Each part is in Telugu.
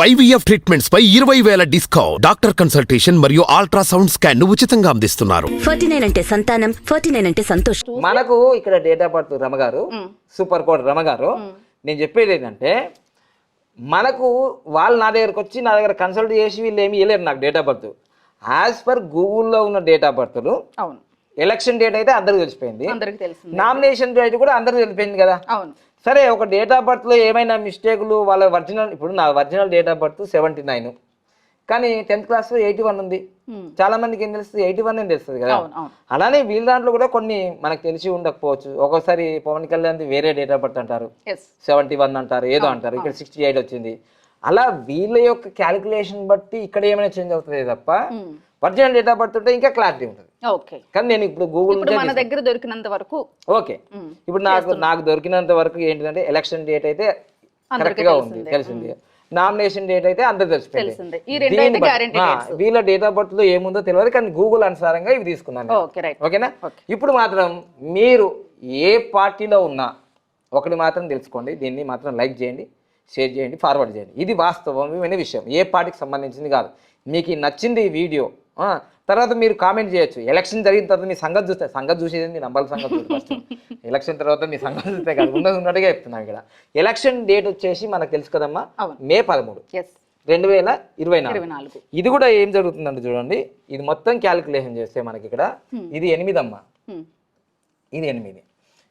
ఐవీఎఫ్ ట్రీట్మెంట్స్ పై ఇరవై వేల డిస్కౌంట్. డాక్టర్ కన్సల్టేషన్ మరియు అల్ట్రాసౌండ్ స్కాన్ను ఉచితంగా అందిస్తున్నారు. ఫార్టీ నైన్ అంటే సంతానం ఫార్టీ నైన్ అంటే సంతోషం. మనకు ఇక్కడ డేట్ ఆఫ్ బర్త్ రమగారు సూపర్ కోడ్ రమగారు నేను చెప్పేది ఏంటంటే మనకు వాళ్ళు నా దగ్గరకు వచ్చి నా దగ్గర కన్సల్ట్ చేసి వీళ్ళు ఏమి ఇవ్వలేరు నాకు date of birth. As per గూగుల్లో ఉన్న డేట్ ఆఫ్ బర్త్లు అవును. ఎలక్షన్ డేట్ అయితే అందరికి తెలిసిపోయింది. నామినేషన్ డేట్ కూడా అందరికి తెలిసిపోయింది కదా. అవును. సరే ఒక డేట్ ఆఫ్ బర్త్లో ఏమైనా మిస్టేకులు వాళ్ళ ఒరిజినల్ ఇప్పుడు నా original date of birth seventy nine కానీ టెన్త్ క్లాస్లో ఎయిటీ వన్ ఉంది. Hmm. చాలా మందికి ఏం తెలుస్తుంది? ఎయిటీ వన్ ఏం తెలుస్తుంది కదా? అలానే వీళ్ళ దాంట్లో కూడా కొన్ని మనకు తెలిసి ఉండకపోవచ్చు. ఒక్కోసారి పవన్ కళ్యాణ్ వేరే డేట్ ఆఫ్ బర్త్ అంటారు. సెవెంటీ వన్ అంటారు ఏదో అంటారు. ఇక్కడ సిక్స్టీ ఎయిట్ వచ్చింది. అలా వీళ్ళ యొక్క క్యాలిక్యులేషన్ బట్టి ఇక్కడ ఏమైనా చేంజ్ అవుతుంది తప్ప ఒరిజినల్ డేట్ ఆఫ్ బర్త్ ఉంటే ఇంకా క్లారిటీ ఉంటుంది. ఓకే. కానీ నేను ఇప్పుడు గూగుల్ మన దగ్గర దొరికినంత వరకు ఓకే. ఇప్పుడు నాకు నాకు దొరికినంత వరకు ఏంటిదంటే ఎలక్షన్ డేట్ అయితే కరెక్ట్గా ఉంది తెలిసింది. నామినేషన్ డేట్ అయితే అందరు తెలిసిపోయింది. వీళ్ళ డేట్ ఆఫ్ బర్త్లో ఏముందో తెలియదు కానీ గూగుల్ అనుసారంగా ఇవి తీసుకున్నాను ఓకేనా? ఇప్పుడు మాత్రం మీరు ఏ పార్టీలో ఉన్నా ఒకటి మాత్రం తెలుసుకోండి దీన్ని మాత్రం లైక్ చేయండి షేర్ చేయండి ఫార్వర్డ్ చేయండి. ఇది వాస్తవమైన విషయం. ఏ పార్టీకి సంబంధించింది కాదు. మీకు నచ్చింది ఈ వీడియో తర్వాత మీరు కామెంట్ చేయొచ్చు. ఎలక్షన్ జరిగిన తర్వాత మీ సంగతి చూస్తే సంగతి చూసేది మీ నంబర్ సంగతి చూస్తే ఎలక్షన్ తర్వాత మీ సంగతి చూస్తే కాదు. ఉన్నది ఉన్నట్టుగా చెప్తున్నాం ఇక్కడ. ఎలక్షన్ డేట్ వచ్చేసి మనకు తెలుసు కదమ్మా. మే పదమూడు. రెండు వేల ఇరవై నాలుగు. ఇది కూడా ఏం జరుగుతుందంటే చూడండి ఇది మొత్తం క్యాలిక్యులేషన్ చేస్తే మనకి ఇక్కడ ఇది ఎనిమిది అమ్మా Hmm. ఇది ఎనిమిది.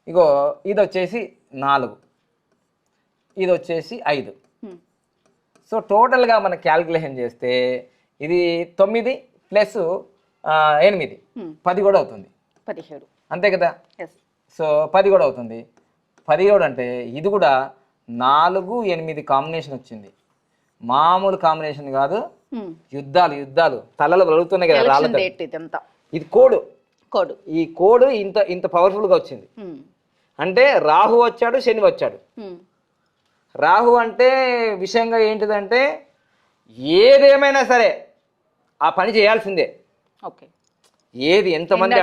ఇగో ఇది వచ్చేసి నాలుగు. ఇది వచ్చేసి ఐదు. సో టోటల్గా మనం క్యాలిక్యులేషన్ చేస్తే ఇది తొమ్మిది ప్లస్ ఎనిమిది. పది కూడా అవుతుంది. పదిహేడు. అంతే కదా? సో పది కూడా అవుతుంది. పది కూడా అంటే ఇది కూడా నాలుగు ఎనిమిది కాంబినేషన్ వచ్చింది. మామూలు కాంబినేషన్ కాదు. యుద్ధాలు యుద్ధాలు. తలలు వెలుగుతున్నాయి కదా రాళ్ళతో ఇది కోడ్. కోడ్. ఈ కోడ్ ఇంత ఇంత పవర్ఫుల్గా వచ్చింది. Hmm. అంటే రాహు వచ్చాడు శని వచ్చాడు. రాహు అంటే విషయంగా ఏంటిదంటే ఏదేమైనా సరే ఆ పని చేయాల్సిందే. ఓకే. ఏది ఎంతమంది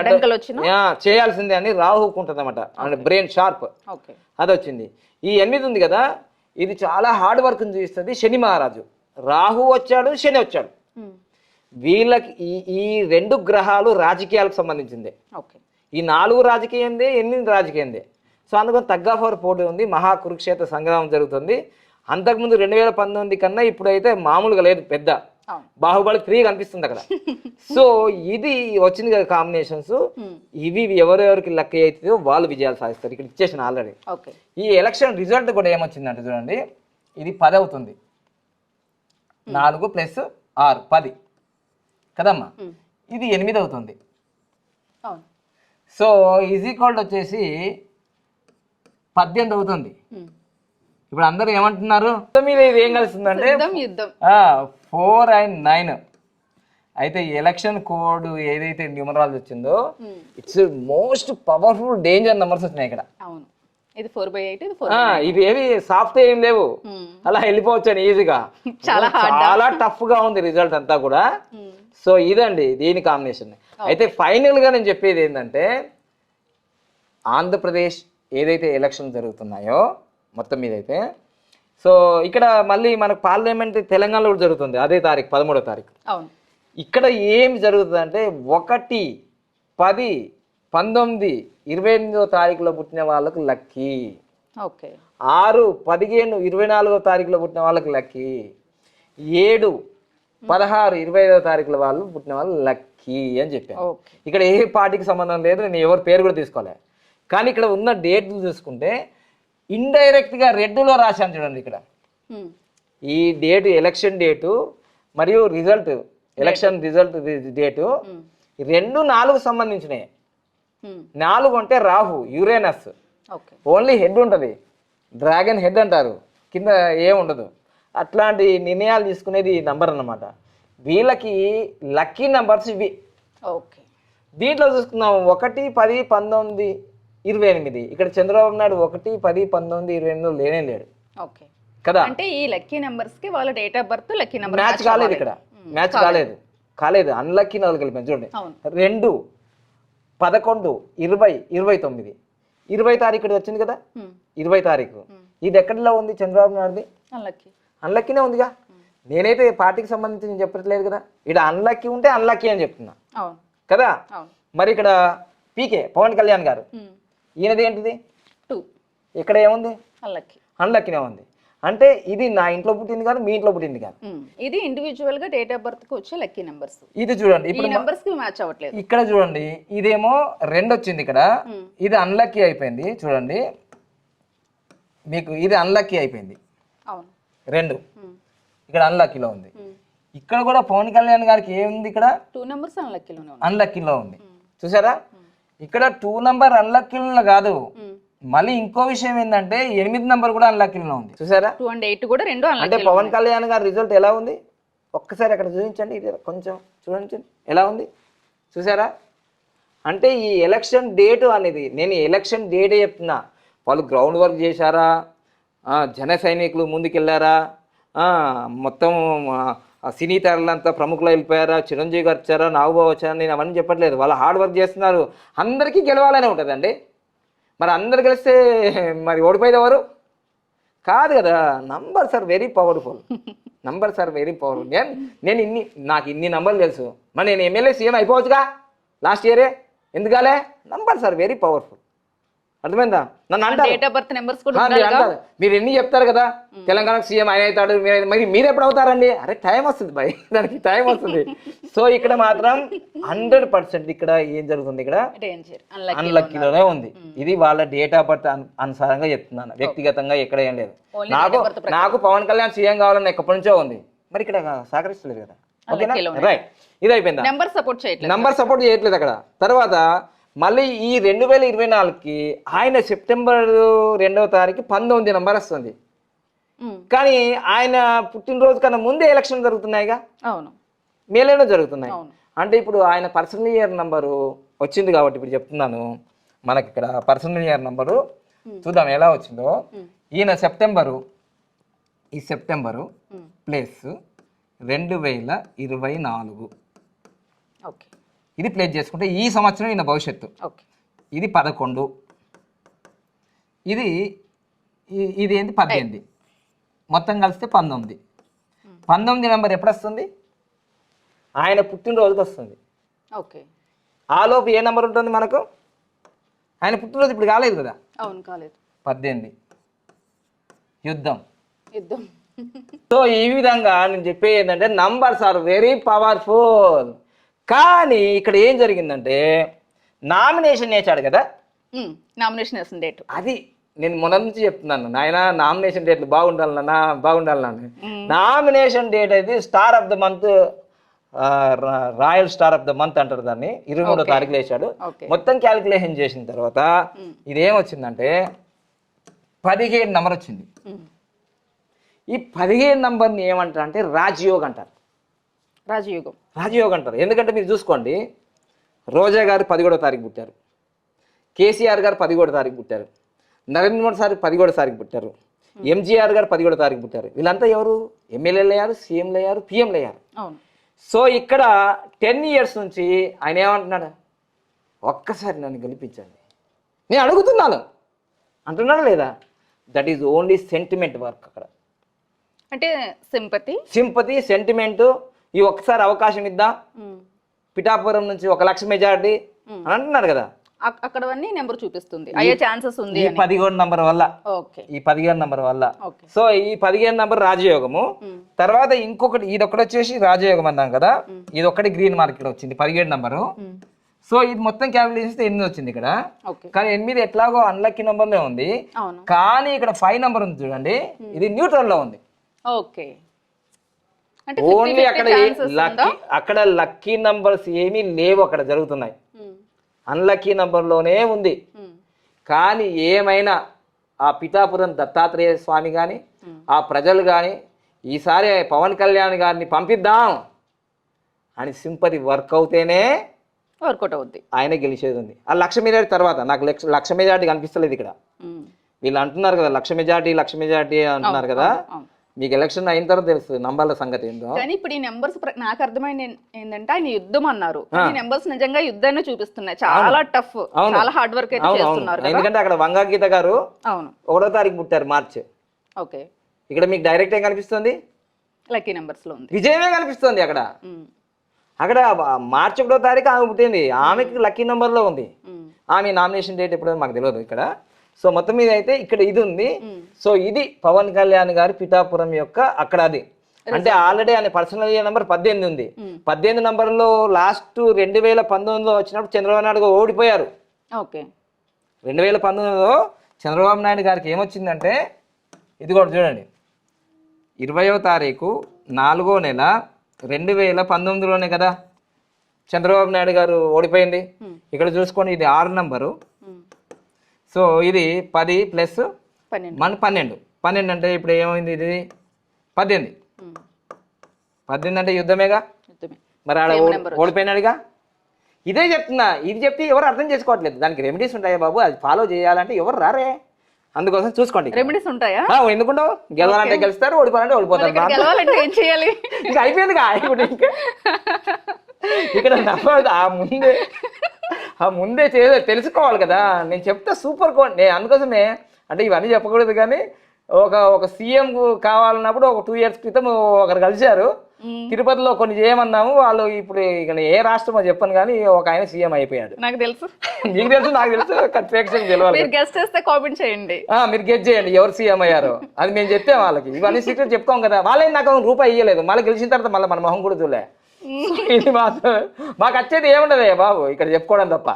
చేయాల్సిందే అని రాహుకు ఉంటుంది అనమాట అంటే బ్రెయిన్ షార్ప్ ఓకే. అది వచ్చింది ఈ ఎనిమిది ఉంది కదా ఇది చాలా హార్డ్ వర్క్ చూపిస్తుంది శని మహారాజు. రాహు వచ్చాడు శని వచ్చాడు. వీళ్ళకి ఈ ఈ రెండు గ్రహాలు రాజకీయాలకు సంబంధించిందే. ఓకే. ఈ నాలుగు రాజకీయందే ఎనిమిది రాజకీయందే. సో అందుకని తగ్గాఫర్ పోటీ ఉంది మహా కురుక్షేత్ర సంగ్రామం జరుగుతుంది. అంతకుముందు రెండు వేల పంతొమ్మిది కన్నా ఇప్పుడైతే మామూలుగా లేదు పెద్ద. బాహుబలి త్రీ కనిపిస్తుంది అక్కడ. సో ఇది వచ్చింది కదా కాంబినేషన్స్. ఇవి ఎవరెవరికి లక్ అవుతుందో వాళ్ళు విజయాలు సాధిస్తారు. ఇక్కడ ఇచ్చేసిన ఆల్రెడీ ఈ ఎలక్షన్ రిజల్ట్ కూడా ఏమొచ్చిందంటే చూడండి ఇది పది అవుతుంది. నాలుగు ప్లస్ ఆరు పది. కదమ్మా. ఇది ఎనిమిది అవుతుంది. సో ఈజ్ ఈక్వల్ వచ్చేసి పద్దెనిమిది అవుతుంది. ఇప్పుడు అందరూ ఏమంటున్నారు? మీద ఇది ఏం కలుస్తుందంటే ఫోర్ అండ్ నైన్. అయితే ఎలక్షన్ కోడ్ ఏదైతే న్యూమరాలజీ వచ్చిందో Hmm. It's most powerful danger numbers వచ్చినాయి ఇక్కడ. అవును. ఇది ఫోర్ బై ఎయిట్ ఇది ఏవి సాఫ్ట్ ఏం లేవు. అలా వెళ్ళిపోవచ్చు అని ఈజీగా. చాలా చాలా టఫ్గా ఉంది రిజల్ట్ అంతా కూడా. సో ఇదండి దీని కాంబినేషన్ అయితే ఫైనల్గా నేను చెప్పేది ఏంటంటే ఆంధ్రప్రదేశ్ ఏదైతే ఎలక్షన్ జరుగుతున్నాయో మొత్తం మీద అయితే సో ఇక్కడ మళ్ళీ మనకు పార్లమెంట్ తెలంగాణలో కూడా జరుగుతుంది అదే తారీఖు పదమూడో తారీఖు. అవును. ఇక్కడ ఏం జరుగుతుంది అంటే ఒకటి పది పంతొమ్మిది ఇరవై ఎనిమిదో తారీఖులో పుట్టిన వాళ్ళకు లక్కీ. ఓకే. ఆరు పదిహేను ఇరవై నాలుగో తారీఖులో పుట్టిన వాళ్ళకి లక్కీ. ఏడు పదహారు ఇరవై ఐదో తారీఖుల వాళ్ళు పుట్టిన వాళ్ళు లక్కీ అని చెప్పాను ఇక్కడ ఏ పార్టీకి సంబంధం లేదు నేను ఎవరి పేరు కూడా తీసుకోలే. కానీ ఇక్కడ ఉన్న డేట్లు చూసుకుంటే ఇండైరెక్ట్గా రెడ్లో రాశాను చూడండి ఇక్కడ. Hmm. ఈ డేటు ఎలక్షన్ డేటు మరియు రిజల్ట్ ఎలక్షన్ రిజల్ట్ డేటు ఈ రెండు నాలుగు సంబంధించినవి Hmm. నాలుగు అంటే రాహు యురేనస్ ఓన్లీ హెడ్ ఉంటుంది. డ్రాగన్ హెడ్ అంటారు. కింద ఏం ఉండదు. అట్లాంటి నిర్ణయాలు తీసుకునేది నంబర్ అన్నమాట. వీళ్ళకి లక్కీ నంబర్స్ ఇవి. ఓకే దీంట్లో చూసుకుందాం. ఒకటి పది పంతొమ్మిది ఇరవై ఎనిమిది. ఇక్కడ చంద్రబాబు నాయుడు ఒకటి పది పంతొమ్మిది ఇరవై ఎనిమిది లేనే లేడు. ఓకే. కదా? అంటే ఈ లక్కీ నెంబర్స్కి వాళ్ళ date of birth lucky number match కాలేదు ఇక్కడ. మ్యాచ్ కాలేదు. కాలేదు. అన్లక్కీ నాలుగు వెళ్ళిపోయింది చూడండి. రెండు పదకొండు ఇరవై ఇరవై తొమ్మిది. ఇరవై తారీఖు ఇక్కడ వచ్చింది కదా. ఇరవై తారీఖు. ఇది ఎక్కడిలో ఉంది చంద్రబాబు నాయుడుది? అన్లక్కీ. అన్లక్కీనే ఉందిగా? నేనైతే పార్టీకి సంబంధించి నేను చెప్పట్లేదు కదా? ఇక్కడ అన్లక్కీ ఉంటే అన్లక్కీ అని చెప్తున్నా. కదా? మరి ఇక్కడ పీకే పవన్ కళ్యాణ్ గారు. ఈయనది ఏంటిది? టూ. ఇక్కడ ఏముంది? అల్లకి అన్లక్కీనే ఉంది. అంటే ఇది నా ఇంట్లో పుట్టింది కాదు మీ ఇంట్లో పుట్టింది కాదు. ఇది ఇండివిజువల్గా డేట్ ఆఫ్ బర్త్కి వచ్చే లక్కీ నెంబర్స్ ఇది చూడండి ఇప్పుడు నెంబర్స్కి మ్యాచ్ అవ్వట్లేదు. ఇక్కడ చూడండి ఇదేమో రెండు వచ్చింది ఇక్కడ. ఇది అన్లక్కీ అయిపోయింది చూడండి. మీకు ఇది అన్లక్కీ అయిపోయింది. అవును. రెండు. ఇక్కడ అన్లక్కీలో ఉంది. ఇక్కడ కూడా పవన్ కళ్యాణ్ గారికి ఏముంది ఇక్కడ? టూ నెంబర్స్ అన్లక్కీలోనే ఉన్నాయి. అన్లక్కీలో ఉంది. చూసారా? ఇక్కడ టూ నంబర్ అన్లక్కీలో కాదు. మళ్ళీ ఇంకో విషయం ఏంటంటే ఎనిమిది నంబర్ కూడా అన్లక్కీలో ఉంది. చూసారా? టూ అండ్ ఎయిట్ కూడా రెండు అంటే పవన్ కళ్యాణ్ గారి రిజల్ట్ ఎలా ఉంది? ఒక్కసారి అక్కడ చూపించండి. ఇది కొంచెం చూడండి. ఎలా ఉంది? చూసారా? అంటే ఈ ఎలక్షన్ డేట్ అనేది నేను ఎలక్షన్ డేటే చెప్తున్నా. వాళ్ళు గ్రౌండ్ వర్క్ చేశారా జన సైనికులు ముందుకెళ్ళారా? మొత్తం సినీ తారలంతా ప్రముఖులు వెళ్ళిపోయారా? చిరంజీవి గారు వచ్చారా? నాగబాబు వచ్చారా? నేను అవన్నీ చెప్పట్లేదు. వాళ్ళు హార్డ్ వర్క్ చేస్తున్నారు. అందరికీ గెలవాలనే ఉంటుందండి మరి అందరు గెలిస్తే మరి ఓడిపోయేది ఎవరు? కాదు కదా numbers are very powerful. Numbers are very powerful. నేను నేను ఇన్ని నాకు ఇన్ని నంబర్లు తెలుసు. మరి నేను ఎమ్మెల్యే సీఎం అయిపోవచ్చుగా? లాస్ట్ ఇయరే? ఎందుకాలే నంబర్స్ ఆర్ వెరీ పవర్ఫుల్. అర్థమైందా? నన్ను అంటారు. మీరు ఎన్ని చెప్తారు కదా? తెలంగాణకు సీఎం ఆయన అవుతాడు మీరు మరి ఎప్పుడు అవుతారండి? అరే టైం వస్తుంది భయ్. దానికి టైం వస్తుంది. సో ఇక్కడ మాత్రం హండ్రెడ్ పర్సెంట్ ఇక్కడ ఏం జరుగుతుంది ఇక్కడ? అన్లక్కీలోనే ఉంది. ఇది వాళ్ళ డేట్ ఆఫ్ బర్త్ అనుసారంగా చెప్తున్నాను. వ్యక్తిగతంగా ఎక్కడ ఏం లేదు. నాకు. నాకు పవన్ కళ్యాణ్ సీఎం కావాలని ఎక్కడి నుంచో ఉంది. మరి ఇక్కడ సహకరిస్తలేదు కదా. ఓకేనా? రైట్ ఇది అయిపోయిందా? నెంబర్ సపోర్ట్ చేయట్లేదు. నంబర్ సపోర్ట్ చేయట్లేదు అక్కడ. తర్వాత మళ్ళీ ఈ రెండు వేల ఇరవై నాలుగుకి ఆయన సెప్టెంబర్ రెండవ తారీఖు పంతొమ్మిది నంబర్ వస్తుంది. కానీ ఆయన పుట్టినరోజు కన్నా ముందే ఎలక్షన్ జరుగుతున్నాయిగా? అవును. మేలేనో జరుగుతున్నాయి. అంటే ఇప్పుడు ఆయన పర్సనల్ ఇయర్ నంబరు వచ్చింది కాబట్టి ఇప్పుడు చెప్తున్నాను. మనకి ఇక్కడ పర్సనల్ ఇయర్ నంబరు చూద్దాం ఎలా వచ్చిందో. ఈయన సెప్టెంబరు ఈ సెప్టెంబరు ప్లేస్ రెండు వేల ఇరవై నాలుగు. ఇది ప్లేస్ చేసుకుంటే ఈ సంవత్సరం ఈయన భవిష్యత్తు. ఓకే. ఇది పదకొండు. ఇది ఇది ఏంటి పద్దెనిమిది. మొత్తం కలిస్తే పంతొమ్మిది. పంతొమ్మిది నెంబర్ ఎప్పుడు వస్తుంది ఆయన పుట్టినరోజుకి వస్తుంది ఓకే ఆలోపు ఏ నెంబర్ ఉంటుంది మనకు? ఆయన పుట్టినరోజు ఇప్పుడు కాలేదు కదా? అవును కాలేదు. పద్దెనిమిది. యుద్ధం. యుద్ధం. సో ఈ విధంగా నేను చెప్పేది ఏంటంటే నంబర్స్ ఆర్ వెరీ పవర్ఫుల్. కానీ ఇక్కడ ఏం జరిగిందంటే నామినేషన్ వేసాడు కదా? నామినేషన్ వేసిన డేట్. అది నేను మొన్న నుంచి చెప్తున్నాను నాయన నామినేషన్ డేట్లు బాగుండాలన్నా బాగుండాలన్నా నామినేషన్ డేట్ అయితే star of the month royal star of the month అంటారు దాన్ని. ఇరవై మూడో తారీఖులో వేసాడు మొత్తం క్యాలిక్యులేషన్ చేసిన తర్వాత ఇదేం వచ్చిందంటే పదిహేడు నెంబర్ వచ్చింది. ఈ పదిహేడు నంబర్ని ఏమంటారు అంటే రాజయోగ్ అంటారు. రాజయుగం. రాజయోగ్ అంటారు. ఎందుకంటే మీరు చూసుకోండి రోజా గారు పదిహేడో తారీఖు పుట్టారు. కేసీఆర్ గారు పదిహేడో తారీఖు పుట్టారు. నరేంద్ర మోడీ సార్ పదిహేడో తారీఖు పుట్టారు. ఎంజీఆర్ గారు పదిహేడో తారీఖు పుట్టారు. వీళ్ళంతా ఎవరు? ఎమ్మెల్యేలు అయ్యారు సీఎంలు అయ్యారు పిఎంలు అయ్యారు. సో ఇక్కడ టెన్ ఇయర్స్ నుంచి ఆయన ఏమంటున్నాడు? ఒక్కసారి నన్ను గెలిపించండి. నేను అడుగుతున్నాను. అంటున్నాడా లేదా? That is only sentiment work అక్కడ. అంటే సింపతి? సింపతి సెంటిమెంట్ ఈ ఒక్కసారి అవకాశం ఇద్దాం? పిఠాపురం నుంచి ఒక లక్ష మెజారిటీ అని అంటున్నారు కదా. అక్కడవన్నీ నెంబర్ చూపిస్తుంది. అయ్యే ఛాన్సెస్ ఉంది ఈ అని. పదిహేడు నంబర్ వల్ల. ఈ పదిహేను నంబర్ వల్ల. సో ఈ పదిహేను నంబర్ రాజయోగము. తర్వాత ఇంకొకటి ఇది ఒకటి వచ్చేసి రాజయోగం అన్నాం కదా. ఇది ఒకటి గ్రీన్ మార్కెట్ వచ్చింది పదిహేడు నంబరు. సో ఇది మొత్తం క్యాలిక్యులేట్ చేస్తే ఎనిమిది వచ్చింది ఇక్కడ. కానీ ఎనిమిది ఎట్లాగో అన్లక్కీ నంబర్లో ఉంది. అవును. కానీ ఇక్కడ ఫైవ్ నంబర్ ఉంది చూడండి. ఇది న్యూట్రల్లో ఉంది. ఓకే. ఓన్లీ అక్కడ లక్కీ అక్కడ లక్కీ నంబర్స్ ఏమీ లేవు అక్కడ జరుగుతున్నాయి. అన్లక్కీ నంబర్లోనే ఉంది. ఉమ్, కానీ ఏమైనా ఆ పిఠాపురం దత్తాత్రేయ స్వామి కానీ ఆ ప్రజలు కానీ ఈసారి పవన్ కళ్యాణ్ గారిని పంపిద్దాం అని సింపతి వర్క్ అవుతేనే వర్కౌట్ అవుద్ది. ఆయన గెలిచేది ఉంది. ఆ లక్ష మెజార్టీ తర్వాత నాకు లక్ష లక్ష మెజార్టీ కనిపిస్తలేదు ఇక్కడ. వీళ్ళు అంటున్నారు కదా లక్ష మెజార్టీ లక్ష మెజార్టీ అంటున్నారు కదా. మీకు ఎలక్షన్ అయిన తర్వాత తెలుస్తుంది నంబర్ల సంగతి ఏందో. కానీ ఇప్పుడు ఈ నెంబర్స్ నాకు అర్థమైంది ఏంటంటే ఆయన యుద్ధం అన్నారు. ఈ నెంబర్స్ నిజంగా యుద్ధాన్ని చూపిస్తున్నాయి. చాలా టఫ్. చాలా హార్డ్ వర్క్ అయితే చేస్తున్నారు ఎందుకంటే అక్కడ వంగా గీత గారు అవును. ఒకటో తారీఖు పుట్టారు మార్చ్. ఓకే. ఇక్కడ మీకు డైరెక్ట్ ఏం కనిపిస్తుంది? లక్కీ నెంబర్స్లో ఉంది. విజయమే కనిపిస్తుంది అక్కడ. అక్కడ మార్చి ఒకటో తారీఖు ఆమె పుట్టింది. ఆమెకి లక్కీ నెంబర్లో ఉంది. ఉమ్, ఆమె నామినేషన్ డేట్ ఎప్పుడో మాకు తెలియదు ఇక్కడ. సో మొత్తం మీద అయితే ఇక్కడ ఇది ఉంది. సో ఇది పవన్ కళ్యాణ్ గారి పిఠాపురం యొక్క అక్కడ అది. అంటే ఆల్రెడీ ఆయన పర్సనల్ నెంబర్ పద్దెనిమిది ఉంది. పద్దెనిమిది నంబర్లో లాస్ట్ రెండు వేల పంతొమ్మిదిలో వచ్చినప్పుడు చంద్రబాబు నాయుడు గారు ఓడిపోయారు. ఓకే. రెండు వేల పంతొమ్మిదిలో చంద్రబాబు నాయుడు గారికి ఏమొచ్చిందంటే ఇది కూడా చూడండి. ఇరవయో తారీఖు నాలుగో నెల రెండు వేల పంతొమ్మిదిలోనే కదా చంద్రబాబు నాయుడు గారు ఓడిపోయింది. ఇక్కడ చూసుకోండి ఇది ఆరు నంబరు. సో ఇది పది ప్లస్ మన పన్నెండు. పన్నెండు అంటే ఇప్పుడు ఏమైంది ఇది? పద్దెనిమిది. పద్దెనిమిది అంటే యుద్ధమేగా? యుద్ధమే. మరి ఆడ ఓడిపోయినాడుగా? ఇదే చెప్తున్నా. ఇది చెప్తే ఎవరు అర్థం చేసుకోవట్లేదు. దానికి రెమెడీస్ ఉంటాయా బాబు? అది ఫాలో చేయాలంటే ఎవరు రారే? అందుకోసం చూసుకోండి రెమెడీస్ ఉంటాయా? ఎందుకుంటావు గెలవాలంటే గెలుస్తారు ఓడిపోవాలంటే ఓడిపోతారు. ఏం చేయాలి? ఇంకా అయిపోయిందిగా? ఇక్కడ నమ్మదు ఆ ముందే ముందే చేసే తెలుసుకోవాలి కదా. నేను చెప్తే సూపర్ కో నేను అందుకోసమే అంటే ఇవన్నీ చెప్పకూడదు కానీ ఒక ఒక సీఎం కావాలన్నప్పుడు ఒక టూ ఇయర్స్ క్రితం ఒకరు కలిశారు. తిరుపతిలో కొన్ని చేయమన్నాము. వాళ్ళు ఇప్పుడు ఇక ఏ రాష్ట్రమో చెప్పను కానీ ఒక ఆయన సీఎం అయిపోయాడు. నాకు తెలుసు. మీకు తెలుసు నాకు తెలుసు. ప్రేక్షకులకు తెలియాలి మీరు గెస్ట్ చేస్తే కామెంట్ చేయండి. ఆ, మీరు గెట్ చేయండి. ఎవరు సీఎం అయ్యారో. అది మేము చెప్తే వాళ్ళకి. ఇవన్నీ సీక్రెట్ చెప్పుకోం కదా. వాళ్ళే నాకు రూపాయి ఇయ్యలేదు. మళ్ళీ గెలిచిన తర్వాత మళ్ళీ మన మొహం కూడా చూలే ఇది మాత్రం మాకు వచ్చేది ఏముండదే బాబు ఇక్కడ చెప్పుకోవడం తప్ప.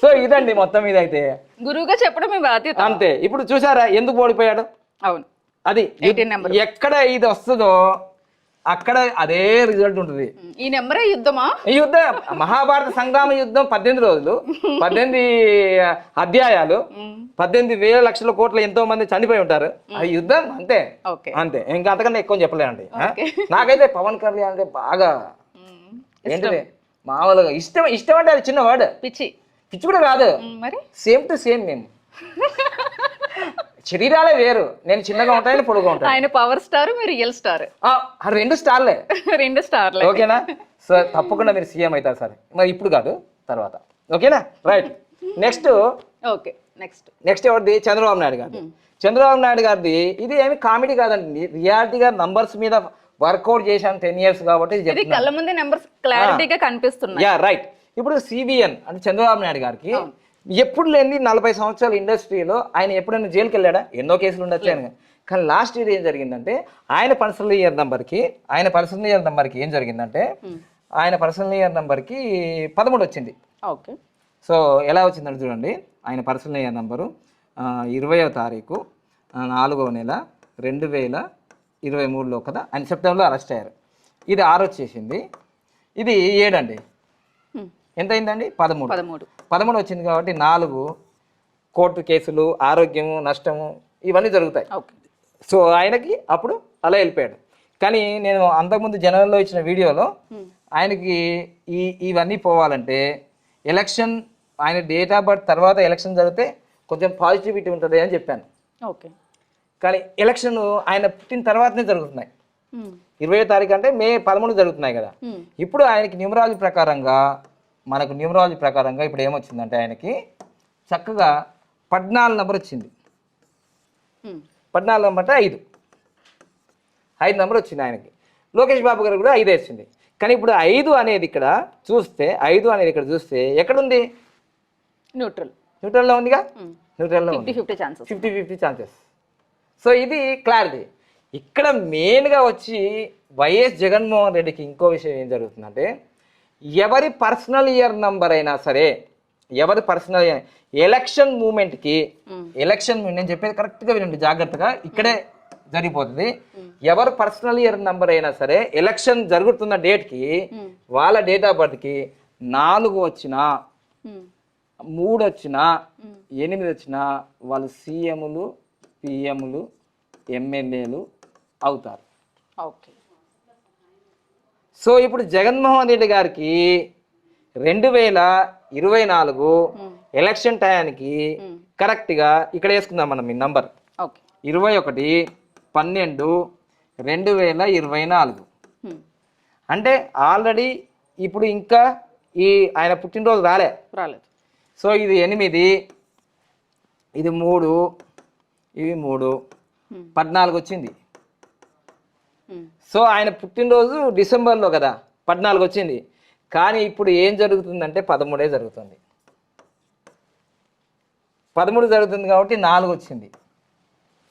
సో ఇదండి మొత్తం ఇదైతే. గురువుగా చెప్పడం బాధ్యత. అంతే. ఇప్పుడు చూసారా ఎందుకు ఓడిపోయాడు? అవును. అది 18 number. ఎక్కడ ఇది వస్తుందో అక్కడ అదే రిజల్ట్ ఉంటుంది. ఈ నెంబరే యుద్ధమా? ఈ యుద్ధం మహాభారత సంగ్రామ యుద్ధం పద్దెనిమిది రోజులు పద్దెనిమిది అధ్యాయాలు పద్దెనిమిది వేల లక్షల కోట్ల ఎంతో మంది చనిపోయి ఉంటారు. అది యుద్ధం అంతే. అంతే. ఇంకా అంతకన్నా ఎక్కువ చెప్పలేనండి ఆ? నాకైతే పవన్ కళ్యాణ్ అంటే బాగా ఏంటిది? మామూలుగా ఇష్టం ఇష్టం అంటే అది చిన్న వర్డ్ పిచ్చి. పిచ్చి కూడా కాదు. మరి? సేమ్ టు సేమ్ మేము. శరీరాలే వేరు. నేను చిన్నగా ఉంటాను పొడుగా ఉంటాను. ఆయన పవర్ స్టార్ మీరు రియల్ స్టార్ రెండు స్టార్లే. రెండు స్టార్లే. ఓకేనా? సో తప్పకుండా మీరు సీఎం అవుతారు సార్. మరి ఇప్పుడు కాదు తర్వాత. ఓకేనా? Right. Next. Okay next. Next ఎవరిది? చంద్రబాబు నాయుడు గారిది. చంద్రబాబు నాయుడు గారిది. ఇది ఏమి కామెడీ కాదండి. రియాలిటీగా నంబర్స్ మీద వర్కౌట్ చేశాను టెన్ ఇయర్స్ కాబట్టి కళ్ళ ముందే నెంబర్స్ క్లారిటీగా కనిపిస్తున్నాయి. యా రైట్ ఇప్పుడు సిబిఎన్ అంటే చంద్రబాబు నాయుడు గారికి ఎప్పుడు లేని నలభై సంవత్సరాల ఇండస్ట్రీలో ఆయన ఎప్పుడైనా జైలుకి వెళ్ళాడా? ఎన్నో కేసులు ఉండొచ్చు ఆయన కానీ లాస్ట్ ఇయర్ ఏం జరిగిందంటే ఆయన పర్సనల్ ఇయర్ నెంబర్కి ఆయన పర్సనల్ ఇయర్ నెంబర్కి ఏం జరిగిందంటే ఆయన పర్సనల్ ఇయర్ నెంబర్కి పదమూడు వచ్చింది. ఓకే. సో ఎలా వచ్చిందంటే చూడండి ఆయన పర్సనల్ ఇయర్ నంబరు ఇరవయో తారీఖు నాలుగవ నెల రెండు వేల ఇరవై మూడులో కదా ఆయన సెప్టెంబర్లో అరెస్ట్ అయ్యారు. ఇది ఆరు వచ్చేసింది. ఇది ఏడండి? ఎంత అయిందండి పదమూడు. పదమూడు. పదమూడు వచ్చింది కాబట్టి నాలుగు కోర్టు కేసులు ఆరోగ్యము నష్టము ఇవన్నీ జరుగుతాయి. సో ఆయనకి అప్పుడు అలా వెళ్ళిపోయాడు. కానీ నేను అంతకుముందు జనవరిలో ఇచ్చిన వీడియోలో ఆయనకి ఈ ఇవన్నీ పోవాలంటే ఎలక్షన్ ఆయన డేట్ ఆఫ్ బర్త్ తర్వాత ఎలక్షన్ జరిగితే కొంచెం పాజిటివిటీ ఉంటుంది అని చెప్పాను. ఓకే. కానీ ఎలక్షన్ ఆయన పుట్టిన తర్వాతనే జరుగుతున్నాయి. ఇరవై తారీఖు అంటే మే పదమూడు జరుగుతున్నాయి కదా. ఇప్పుడు ఆయనకి న్యూమరాలజీ ప్రకారంగా మనకు న్యూమరాలజీ ప్రకారంగా ఇప్పుడు ఏమొచ్చిందంటే ఆయనకి చక్కగా పద్నాలుగు నెంబర్ వచ్చింది. పద్నాలుగు నెంబర్ అంటే ఐదు. ఐదు నెంబర్ వచ్చింది ఆయనకి. లోకేష్ బాబు గారు కూడా ఐదు వచ్చింది కానీ ఇప్పుడు ఐదు అనేది ఇక్కడ చూస్తే ఐదు అనేది ఇక్కడ చూస్తే ఎక్కడుంది? న్యూట్రల్ న్యూట్రల్లో ఉందిగా? న్యూట్రల్లో ఉంది. Fifty fifty chances fifty fifty chances so ఇది క్లారిటీ ఇక్కడ మెయిన్గా వచ్చి వైఎస్ జగన్మోహన్ రెడ్డికి ఇంకో విషయం ఏం జరుగుతుందంటే ఎవరి పర్సనల్ ఇయర్ నంబర్ అయినా సరే ఎవరి పర్సనల్ ఎలక్షన్ మూమెంట్కి ఎలక్షన్ నేను చెప్పేది కరెక్ట్గా వినండి జాగ్రత్తగా ఇక్కడే జరిగిపోతుంది. ఎవరు పర్సనల్ ఇయర్ నంబర్ అయినా సరే ఎలక్షన్ జరుగుతున్న డేట్కి వాళ్ళ డేట్ ఆఫ్ బర్త్కి నాలుగు వచ్చినా మూడు వచ్చినా ఎనిమిది వచ్చినా వాళ్ళు సీఎంలు పిఎంలు ఎమ్మెల్యేలు అవుతారు. ఓకే. సో ఇప్పుడు జగన్మోహన్ రెడ్డి గారికి రెండు వేల ఇరవై నాలుగు ఎలక్షన్ టయానికి కరెక్ట్గా ఇక్కడ వేసుకుందాం మనం ఈ నంబర్. ఇరవై ఒకటి పన్నెండు రెండు వేల ఇరవై నాలుగు. అంటే ఆల్రెడీ ఇప్పుడు ఇంకా ఈ ఆయన పుట్టినరోజు రాలే. రాలేదు. సో ఇది ఎనిమిది ఇది మూడు ఇవి మూడు పద్నాలుగు వచ్చింది. సో ఆయన పుట్టినరోజు డిసెంబర్లో కదా పద్నాలుగు వచ్చింది. కానీ ఇప్పుడు ఏం జరుగుతుందంటే పదమూడే జరుగుతుంది. పదమూడు జరుగుతుంది కాబట్టి నాలుగు వచ్చింది.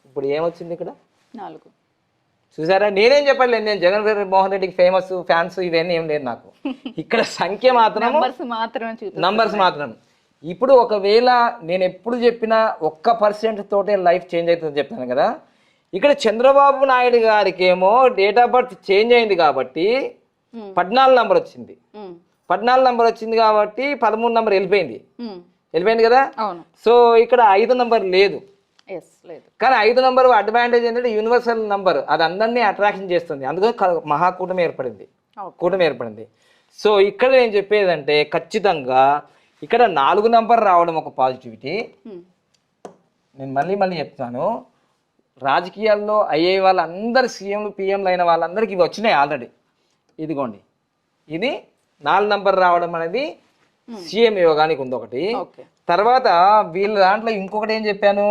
ఇప్పుడు ఏమొచ్చింది ఇక్కడ? నాలుగు. చూసారా? నేనేం చెప్పలేదు నేను జగన్ మోహన్ రెడ్డికి ఫేమస్ ఫ్యాన్స్ ఇవన్నీ ఏం లేదు నాకు. ఇక్కడ సంఖ్య మాత్రం నంబర్స్ మాత్రమే చూపి నంబర్స్ మాత్రం ఇప్పుడు ఒకవేళ నేను ఎప్పుడు చెప్పినా ఒక్క పర్సెంట్ తోటే లైఫ్ చేంజ్ అవుతుంది చెప్పాను కదా ఇక్కడ చంద్రబాబు నాయుడు గారికి ఏమో డేట్ ఆఫ్ బర్త్ చేంజ్ అయింది కాబట్టి పద్నాలుగు నంబర్ వచ్చింది. పద్నాలుగు నంబర్ వచ్చింది కాబట్టి పదమూడు నంబర్ వెళ్ళిపోయింది. వెళ్ళిపోయింది కదా? సో ఇక్కడ ఐదు నంబర్ లేదు. కానీ ఐదు నంబర్ అడ్వాంటేజ్ ఏంటంటే యూనివర్సల్ నంబర్ అది అందరినీ అట్రాక్షన్ చేస్తుంది. అందుకని మహాకూటమి ఏర్పడింది. కూటమి ఏర్పడింది. సో ఇక్కడ నేను చెప్పేదంటే ఖచ్చితంగా ఇక్కడ నాలుగు నంబర్ రావడం ఒక పాజిటివిటీ. నేను మళ్ళీ మళ్ళీ చెప్తాను. రాజకీయాల్లో అయ్యే వాళ్ళందరు సీఎంలు పిఎంలు అయిన వాళ్ళందరికీ ఇవి వచ్చినాయి ఆల్రెడీ ఇదిగోండి. ఇది నాలుగు నంబర్ రావడం అనేది సీఎం యోగానికి ఉంది ఒకటి. తర్వాత వీళ్ళ దాంట్లో ఇంకొకటి ఏం చెప్పాను?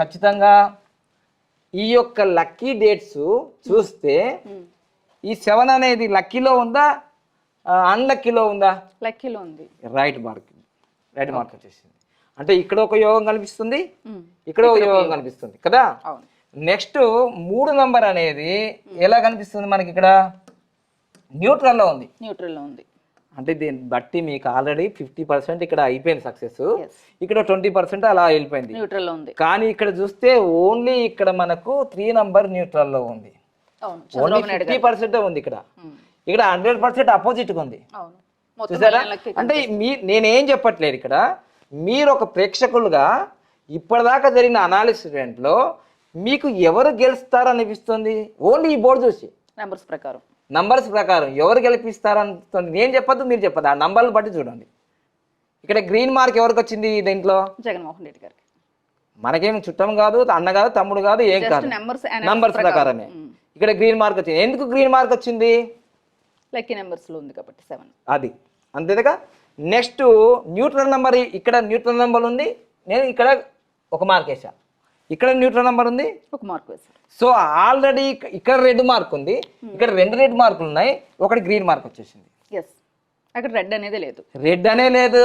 ఖచ్చితంగా ఈ యొక్క లక్కీ డేట్స్ చూస్తే ఈ సెవెన్ అనేది లక్కీలో ఉందా? అన్లక్కీలో ఉందా? లక్కీలో ఉంది. రైట్ మార్క్ రైట్ మార్క్ వచ్చేసింది. అంటే ఇక్కడ ఒక యోగం కనిపిస్తుంది. Hmm. ఇక్కడ ఒక యోగం. కనిపిస్తుంది కదా? అవును. నెక్స్ట్ మూడు నంబర్ అనేది ఎలా కనిపిస్తుంది మనకి ఇక్కడ? న్యూట్రల్లో ఉంది. న్యూట్రల్లో ఉంది. అంటే దీన్ని బట్టి మీకు ఆల్రెడీ ఫిఫ్టీ పర్సెంట్ ఇక్కడ అయిపోయింది సక్సెస్. ఇక్కడ ట్వంటీ పర్సెంట్ అలా వెళ్ళిపోయింది. న్యూట్రల్లో ఉంది. కానీ ఇక్కడ చూస్తే ఓన్లీ ఇక్కడ మనకు త్రీ నంబర్ న్యూట్రల్లో ఉంది. ఓన్లీ ఫిఫ్టీ పర్సెంట్ ఉంది ఇక్కడ. Hmm. ఇక్కడ హండ్రెడ్ పర్సెంట్ అపోజిట్గా ఉంది. చూసారా? అంటే మీ నేనేం చెప్పట్లేదు ఇక్కడ. మీరు ఒక ప్రేక్షకులుగా ఇప్పటిదాకా జరిగిన అనాలిసిమెంట్లో మీకు ఎవరు గెలుస్తారు అనిపిస్తుంది ఓన్లీ ఈ బోర్డు చూసి. నెంబర్స్ ప్రకారం. నంబర్స్ ప్రకారం ఎవరు గెలిపిస్తారు అనిపిస్తుంది నేను చెప్పొద్దు మీరు చెప్పదు ఆ నంబర్లు బట్టి చూడండి. ఇక్కడ గ్రీన్ మార్క్ ఎవరికి వచ్చింది దీంట్లో? జగన్మోహన్ రెడ్డి గారికి. మనకేం చుట్టం కాదు అన్న కాదు తమ్ముడు కాదు ఏం కాదు. నంబర్స్ ప్రకారం. ప్రకారమే. Hmm. ఇక్కడ గ్రీన్ మార్క్ వచ్చింది. ఎందుకు గ్రీన్ మార్క్ వచ్చింది? లక్కీ నెంబర్స్లో ఉంది కాబట్టి సెవెన్ అది. అంతేగా నెక్స్ట్ న్యూట్రల్ నెంబర్ ఇక్కడ న్యూట్రల్ నెంబర్ ఉంది. నేను ఇక్కడ ఒక మార్క్ వేసా ఇక్కడ న్యూట్రల్ నెంబర్ ఉంది? ఒక మార్క్ సో ఆల్రెడీ ఇక్కడ రెడ్ మార్క్ ఉంది. ఇక్కడ రెండు రెడ్ మార్కులు ఉన్నాయి. ఒకటి గ్రీన్ మార్క్ వచ్చేసింది. ఎస్ అక్కడ రెడ్ అనేది లేదు. రెడ్ అనే లేదు.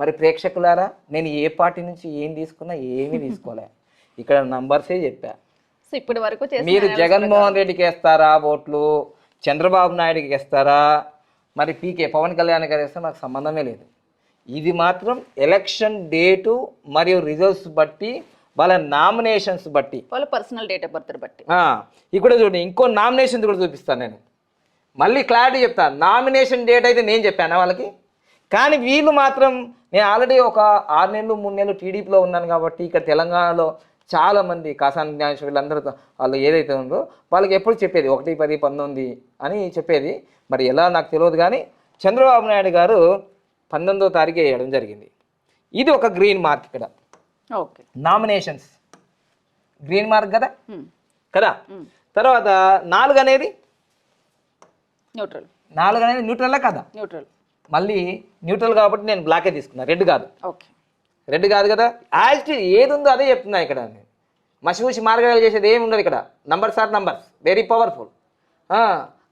మరి ప్రేక్షకులారా నేను ఏ పార్టీ నుంచి ఏం తీసుకున్నా ఏమీ తీసుకోలే. ఇక్కడ నంబర్సే చెప్పా. సో ఇప్పటి వరకు మీరు జగన్మోహన్ రెడ్డికి వేస్తారా ఓట్లు? చంద్రబాబు నాయుడుకి వేస్తారా? మరి పీకే పవన్ కళ్యాణ్ గారు వేస్తే నాకు సంబంధమే లేదు. ఇది మాత్రం ఎలక్షన్ డేటు మరియు రిజల్ట్స్ బట్టి వాళ్ళ నామినేషన్స్ బట్టి. వాళ్ళ పర్సనల్ డేట్ ఆఫ్ బర్త్ బట్టి. ఇక్కడ చూడండి ఇంకో నామినేషన్ కూడా చూపిస్తాను నేను. మళ్ళీ క్లారిటీ చెప్తాను నామినేషన్ డేట్ అయితే నేను చెప్పాను వాళ్ళకి? కానీ వీళ్ళు మాత్రం నేను ఆల్రెడీ ఒక ఆరు నెలలు మూడు నెలలు టీడీపీలో ఉన్నాను కాబట్టి ఇక్కడ తెలంగాణలో చాలా మంది కాసాని జ్ఞానేశ్వర వీళ్ళందరితో వాళ్ళు ఏదైతే ఉందో వాళ్ళకి ఎప్పుడు చెప్పేది ఒకటి పది పంతొమ్మిది అని చెప్పేది. మరి ఎలా నాకు తెలియదు కానీ చంద్రబాబు నాయుడు గారు పంతొమ్మిదో తారీఖు వేయడం జరిగింది. ఇది ఒక గ్రీన్ మార్క్ ఇక్కడ. నామినేషన్స్. గ్రీన్ మార్క్ కదా? కదా? తర్వాత నాలుగు అనేది? న్యూట్రల్. నాలుగు అనేది న్యూట్రల్లా కదా? న్యూట్రల్. మళ్ళీ న్యూట్రల్ కాబట్టి నేను బ్లాకే తీసుకున్నా. రెడ్ కాదు. ఓకే. రెడ్ కాదు కదా? యాజ్ ఏది ఉందో అదే చెప్తున్నా ఇక్కడ. మసిమూసి మార్గాలు చేసేది ఏమి ఉండదు ఇక్కడ. Numbers are numbers very powerful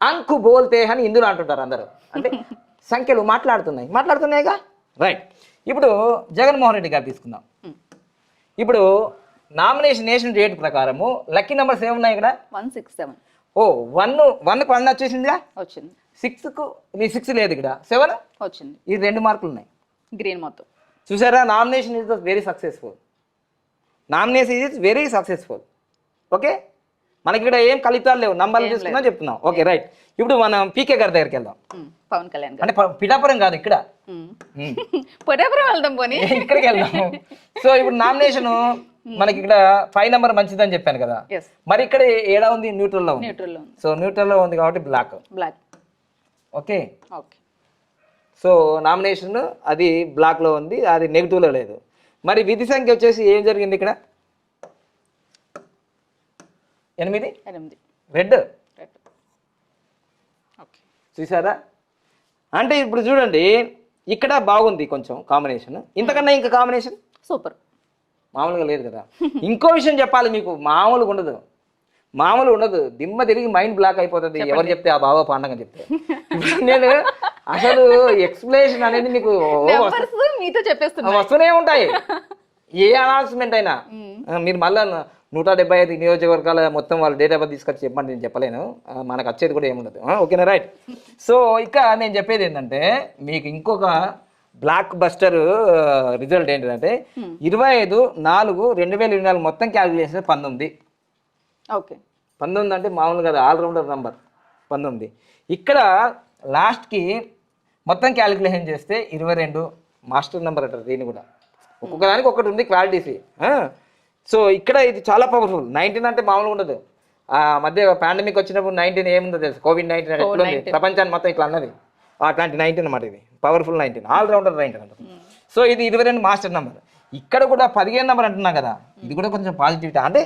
అంకు బోల్తే అని ఇందులో అంటుంటారు అందరూ. అంటే సంఖ్యలు మాట్లాడుతున్నాయి. మాట్లాడుతున్నాయిగా? రైట్ ఇప్పుడు జగన్మోహన్ రెడ్డి గారు తీసుకుందాం. ఇప్పుడు నామినేషన్ నేషన్ డేట్ ప్రకారము లక్కీ నెంబర్స్ ఏమున్నాయి ఇక్కడ? One six seven. ఓ వన్ వన్కి వన్ వచ్చేసిందిగా? వచ్చింది. సిక్స్కు నీ సిక్స్ లేదు ఇక్కడ. సెవెన్? వచ్చింది. ఈ రెండు మార్కులు ఉన్నాయి. గ్రీన్ మొత్తం. చూసారా nomination is very successful nomination is very successful okay? మనకి ఇక్కడ ఏం కలితాలు లేవు. నంబర్లు తీసుకున్నా చెప్తున్నాం. Okay right. ఇప్పుడు మనం పీకే గారి దగ్గరికి వెళ్దాం. పవన్ కళ్యాణ్ గారు. అంటే పిఠాపురం కాదు ఇక్కడ. పొటాపురం వెళ్దాం పోనీ. ఇక్కడికి వెళ్దాం. సో ఇప్పుడు నామినేషన్ మనకి ఇక్కడ ఫైవ్ నెంబర్ మంచిదని చెప్పాను కదా. మరి ఇక్కడ ఏడా ఉంది? న్యూట్రల్లో ఉంది. న్యూట్రల్లో ఉంది. సో న్యూట్రల్లో ఉంది కాబట్టి black. Black. Okay. Okay. So nomination అది బ్లాక్లో ఉంది అది నెగిటివ్లో లేదు. మరి విధి సంఖ్య వచ్చేసి ఏం జరిగింది ఇక్కడ? ఎనిమిది? ఎనిమిది. రెడ్. రెడ్. ఓకే. చూసారా అంటే ఇప్పుడు చూడండి ఇక్కడ బాగుంది కొంచెం కాంబినేషన్ ఇంతకన్నా ఇంకా కాంబినేషన్ సూపర్ మామూలుగా లేదు కదా. ఇంకో విషయం చెప్పాలి మీకు మామూలుగా ఉండదు. మామూలు ఉండదు. దిమ్మ తిరిగి మైండ్ బ్లాక్ అయిపోతుంది. ఎవరు చెప్తే ఆ బాబా పాండంగ చెప్తే. నేను అసలు ఎక్స్ప్లెనేషన్ అనేది మీకు మీతో చెప్పేస్తున్నా వస్తూనే ఉంటాయి. ఏ అనౌన్స్మెంట్ అయినా. మీరు మళ్ళా నూట డెబ్బై ఐదు నియోజకవర్గాల మొత్తం వాళ్ళ డేట్ ఆఫ్ బర్త్ తీసుకొచ్చి చెప్పండి నేను చెప్పలేను. మనకు వచ్చేది కూడా ఏముండదు. ఓకేనా రైట్ సో ఇక నేను చెప్పేది ఏంటంటే మీకు ఇంకొక బ్లాక్ బస్టర్ రిజల్ట్ ఏంటంటే ఇరవై ఐదు నాలుగు రెండు వేల ఇరవై నాలుగు మొత్తం క్యాలిక్యులేషన్ పంతొమ్మిది. ఓకే. పంతొమ్మిది అంటే మామూలు కదా ఆల్రౌండర్ నంబర్ పంతొమ్మిది. ఇక్కడ లాస్ట్కి మొత్తం క్యాలిక్యులేషన్ చేస్తే ఇరవై రెండు మాస్టర్ నెంబర్ అంటారు దీన్ని కూడా. ఒక్కొక్క దానికి ఒకటి ఉంది క్వాలిటీస్ సో ఇక్కడ ఇది చాలా పవర్ఫుల్ నైన్టీన్ అంటే మామూలుగా ఉండదు. ఆ మధ్య పాండమిక్ వచ్చినప్పుడు నైన్టీన్ ఏముందో తెలుసు? కోవిడ్ నైన్టీన్ ఎట్లుంది? ప్రపంచాన్ని మొత్తం ఇట్లా అన్నది. అట్లాంటి నైన్టీన్ అన్నమాట ఇది. Powerful nineteen all rounder nineteen అంటారు. సో ఇది ఇరవై రెండు మాస్టర్ నెంబర్ ఇక్కడ కూడా పదిహేను నెంబర్ అంటున్నా కదా. ఇది కూడా కొంచెం పాజిటివిటీ అంటే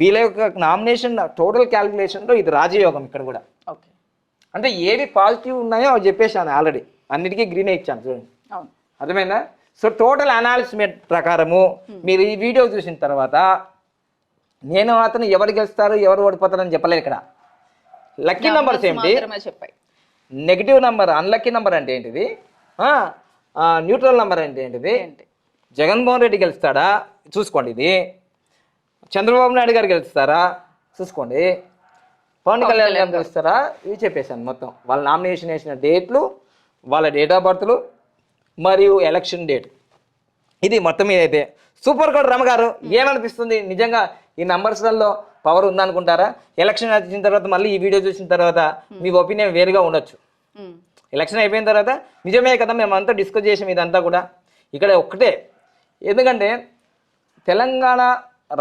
వీళ్ళ యొక్క నామినేషన్ టోటల్ క్యాలిక్యులేషన్లో ఇది రాజయోగం ఇక్కడ కూడా. ఓకే అంటే ఏవి పాజిటివ్ ఉన్నాయో అవి చెప్పేశాను ఆల్రెడీ అన్నిటికీ గ్రీనే ఇచ్చాను చూడండి. అర్థమైందా? సో టోటల్ అనాలిసిమెంట్ ప్రకారము మీరు ఈ వీడియో చూసిన తర్వాత నేను మాత్రం ఎవరు గెలుస్తారు ఎవరు ఓడిపోతారని చెప్పలేదు ఇక్కడ. లక్కీ నంబర్స్ ఏంటి? నెగిటివ్ నంబర్ అన్లక్కీ నంబర్ అంటే ఏంటిది? న్యూట్రల్ నంబర్ అంటే ఏంటిది? ఏంటి? జగన్మోహన్ రెడ్డి గెలుస్తాడా? చూసుకోండి ఇది. చంద్రబాబు నాయుడు గారు గెలుస్తారా? చూసుకోండి. పవన్ కళ్యాణ్ గారు గెలుస్తారా? ఇవి చెప్పేశాను మొత్తం. వాళ్ళ నామినేషన్ వేసిన డేట్లు వాళ్ళ డేట్ ఆఫ్ బర్త్లు మరియు ఎలక్షన్ డేట్ ఇది మొత్తం మీద అయితే సూపర్ కోడ్ రమ గారు ఏమనిపిస్తుంది? నిజంగా ఈ నంబర్స్లలో పవర్ ఉందనుకుంటారా? ఎలక్షన్ వచ్చిన తర్వాత మళ్ళీ ఈ వీడియో చూసిన తర్వాత మీ ఒపీనియన్ వేరుగా ఉండొచ్చు. ఎలక్షన్ అయిపోయిన తర్వాత నిజమే కదా మేము అంతా డిస్కస్ చేసాం ఇదంతా కూడా. ఇక్కడ ఒక్కటే ఎందుకంటే తెలంగాణ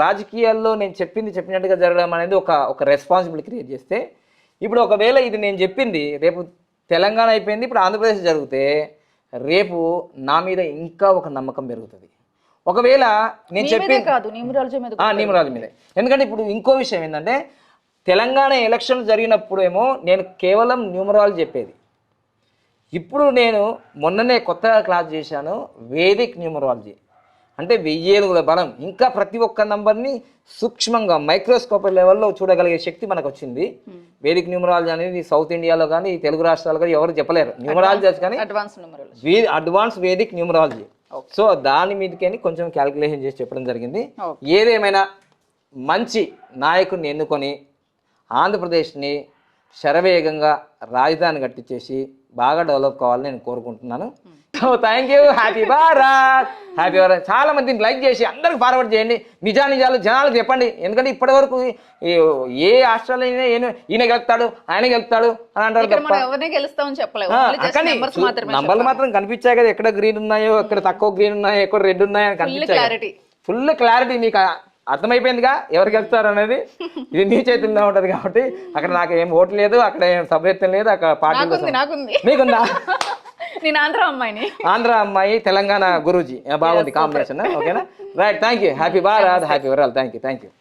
రాజకీయాల్లో నేను చెప్పింది చెప్పినట్టుగా జరగడం అనేది ఒక ఒక రెస్పాన్సిబిలిటీ క్రియేట్ చేస్తే ఇప్పుడు ఒకవేళ ఇది నేను చెప్పింది రేపు తెలంగాణ అయిపోయింది ఇప్పుడు ఆంధ్రప్రదేశ్ జరిగితే రేపు నా మీద ఇంకా ఒక నమ్మకం పెరుగుతుంది. ఒకవేళ నేను చెప్పి కాదు న్యూమరాలజీ మీద నియమరాజు మీదే. ఎందుకంటే ఇప్పుడు ఇంకో విషయం ఏంటంటే తెలంగాణ ఎలక్షన్ జరిగినప్పుడు ఏమో నేను కేవలం న్యూమరాలజీ చెప్పేది. ఇప్పుడు నేను మొన్ననే కొత్తగా క్లాస్ చేశాను వేదిక్ న్యూమరాలజీ అంటే వెయ్యి ఏనుగుల బలం. ఇంకా ప్రతి ఒక్క నంబర్ని సూక్ష్మంగా మైక్రోస్కోప్ లెవెల్లో చూడగలిగే శక్తి మనకు వచ్చింది వేదిక్ న్యూమరాలజీ అనేది సౌత్ ఇండియాలో కానీ తెలుగు రాష్ట్రాలు కానీ ఎవరు చెప్పలేరు. న్యూమరాలజీ కానీ advance advance Vedic numerology. So దాని మీదకని కొంచెం క్యాలిక్యులేషన్ చేసి చెప్పడం జరిగింది. ఏదేమైనా మంచి నాయకుడిని ఎన్నుకొని ఆంధ్రప్రదేశ్ని శరవేగంగా రాజధాని కట్టించేసి బాగా డెవలప్ కావాలని నేను కోరుకుంటున్నాను. So thank you happy Bharat happy Bharat చాలా మంది దీన్ని లైక్ చేసి అందరికి ఫార్వర్డ్ చేయండి. నిజా నిజాలు జనాలకు చెప్పండి. ఎందుకంటే ఇప్పటివరకు ఈ- ఏ రాష్ట్రాల్లో అయినా ఈయన- గెలుస్తాడు ఆయన గెలుస్తాడు అని అంటారు తప్ప. నంబర్లు మాత్రం కనిపించాయి కదా ఎక్కడ గ్రీన్ ఉన్నాయో ఎక్కడ తక్కువ గ్రీన్ ఉన్నాయో ఎక్కడ రెడ్ ఉన్నాయో అని కనిపించాయి. ఫుల్ క్లారిటీ మీకు అర్థమైపోయిందిగా? ఎవరు గెలుస్తారు అనేది? ఇది నీ చేతుల్లో ఉంటది కాబట్టి అక్కడ నాకు ఏం ఓటు లేదు అక్కడ ఏం సభ్యత్వం లేదు అక్కడ పార్టీ మీకుందా? నేను ఆంధ్ర అమ్మాయిని. ఆంధ్ర అమ్మాయి తెలంగాణ గురూజీ. బాగుంది కాంబినేషన్ ఓకేనా? Right thank you happy Bharat happy వరాల్ thank you thank you